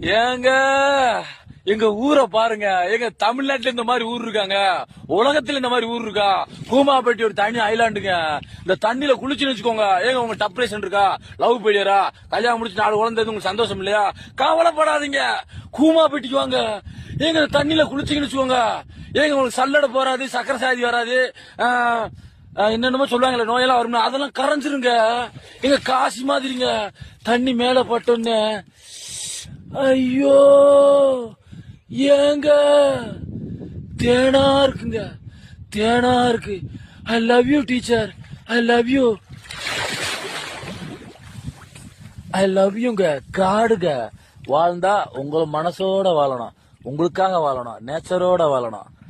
ஏங்க எங்க ஊரை பாருங்க. எங்க தமிழ்நாட்டுல இந்த மாதிரி ஊர் இருக்காங்க. உலகத்துல இந்த மாதிரி ஊர் இருக்கா? கூமாப்பட்டி ஒரு தனி ஐலாண்டுங்க இந்த தண்ணியில குளிச்சுன்னு வச்சுக்கோங்க. ஏங்க உங்க டப்ரேஷன் இருக்கா? லவ் பெரியரா கல்யாணம் முடிச்சு நாலு குழந்தை உங்களுக்கு சந்தோஷம் இல்லையா? கவலைப்படாதீங்க. கூமாப்பட்டிக்கு வாங்க. ஏங்க இந்த தண்ணியில குளிச்சுன்னு வச்சுக்கோங்க. ஏங்க உங்களுக்கு சல்லடை போறாது சக்கரை சாதி வராது. என்னென்னமோ சொல்லுவாங்களே நோயெல்லாம் வரும்னா. அதெல்லாம் கரைஞ்சிருங்க. எங்க காசி மாதிரிங்க. தண்ணி மேல பட்டோன்னு. ஐயோ ஏங்க? தேனா இருக்குங்க தேனா இருக்கு. I love you teacher I love you I love யூங்க காடுங்க. வாழ்ந்தா உங்களை மனசோட வாழணும். உங்களுக்காக வாழணும். நேச்சரோட வாழணும்.